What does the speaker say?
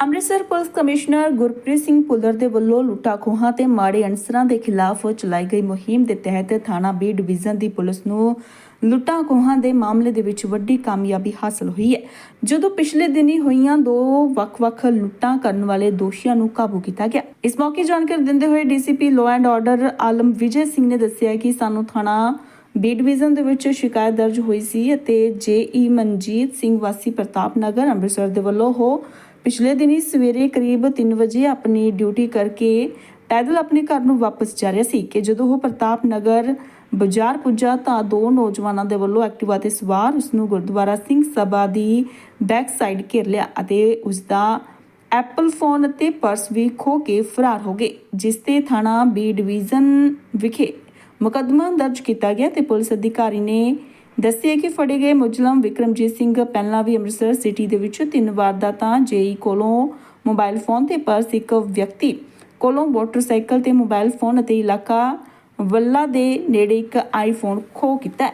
Amritsar police commissioner Gurpreet Singh Bhullar ਦੇ ਵੱਲੋਂ ਲੁੱਟਾਂ ਤੇ ਮਾੜੇ ਅਨਸਰਾਂ ਦੇ ਖਿਲਾਫ ਚਲਾਈ ਗਈ ਮੁਹਿੰਮ ਦੇ ਤਹਿਤ ਥਾਣਾ ਬੀ ਡਿਵੀਜ਼ਨ ਦੀ ਪੁਲਿਸ ਨੂੰ ਲੁੱਟਾਂ ਖੋਹਾਂ ਦੇ ਮਾਮਲੇ ਦੇ ਵਿੱਚ ਵੱਡੀ ਕਾਮਯਾਬੀ ਹਾਸਲ ਹੋਈ ਹੈ। ਜਦੋਂ ਪਿਛਲੇ ਦਿਨੀ ਹੋਈਆਂ ਦੋ ਵੱਖ-ਵੱਖ ਲੁੱਟਾਂ ਕਰਨ ਵਾਲੇ ਦੋਸ਼ੀਆਂ ਨੂੰ ਕਾਬੂ ਕੀਤਾ ਗਿਆ। ਇਸ ਮੌਕੇ ਜਾਣਕਾਰੀ ਦਿੰਦੇ ਹੋਏ DCP law and order Alam Vijay Singh ਨੇ ਦੱਸਿਆ ਕਿ ਸਾਨੂੰ ਥਾਣਾ ਬੀ ਡਿਵੀਜ਼ਨ ਦੇ ਵਿੱਚ ਸ਼ਿਕਾਇਤ ਦਰਜ ਹੋਈ ਸੀ ਅਤੇ ਜੇਈ ਮਨਜੀਤ ਸਿੰਘ ਵਾਸੀ ਪ੍ਰਤਾਪ ਨਗਰ ਅੰਮ੍ਰਿਤਸਰ ਦੇ ਵੱਲੋਂ ਉਹ ਪਿਛਲੇ ਦਿਨੀ ਸਵੇਰੇ ਕਰੀਬ 3 ਵਜੇ ਆਪਣੀ ਡਿਊਟੀ ਕਰਕੇ ਪੈਦਲ ਆਪਣੇ ਘਰ ਨੂੰ ਵਾਪਸ ਜਾ ਰਿਹਾ ਸੀ ਕਿ ਜਦੋਂ ਉਹ ਪ੍ਰਤਾਪ ਨਗਰ ਬਾਜ਼ਾਰ ਪੁੱਜਾ ਤਾਂ ਦੋ ਨੌਜਵਾਨਾਂ ਦੇ ਵੱਲੋਂ ਐਕਟਿਵਾ ਤੇ ਸਵਾਰ ਉਸ ਨੂੰ ਗੁਰਦੁਆਰਾ ਸਿੰਘ ਸਭਾ ਦੀ ਬੈਕ ਸਾਈਡ ਘੇਰ ਲਿਆ ਅਤੇ ਉਸ ਦਾ ਐਪਲ ਫੋਨ ਅਤੇ ਪਰਸ ਵੀ ਖੋ ਕੇ ਫਰਾਰ ਹੋ ਗਏ, ਜਿਸ ਤੇ ਥਾਣਾ ਬੀ ਡਿਵੀਜ਼ਨ ਵਿਖੇ ਮੁਕੱਦਮਾ ਦਰਜ ਕੀਤਾ ਗਿਆ ਤੇ ਪੁਲਿਸ ਅਧਿਕਾਰੀ ਨੇ ਦੱਸਿਆ ਕਿ ਫੜੇ ਗਏ ਮੁਜਲਮ ਵਿਕਰਮਜੀਤ ਸਿੰਘ ਪਹਿਲਾਂ ਵੀ ਅੰਮ੍ਰਿਤਸਰ ਸਿਟੀ ਦੇ ਵਿੱਚ ਤਿੰਨ ਵਾਰਦਾਤਾਂ ਜੇਈ ਕੋਲੋਂ ਮੋਬਾਈਲ ਫੋਨ ਤੇ ਪਰਸ ਇੱਕ ਵਿਅਕਤੀ ਕੋਲੋਂ ਮੋਟਰਸਾਈਕਲ ਤੇ ਮੋਬਾਈਲ ਫੋਨ ਅਤੇ ਇਲਾਕਾ ਵੱਲਾ ਦੇ ਨੇੜੇ ਇੱਕ ਆਈਫੋਨ ਖੋ ਕੀਤਾ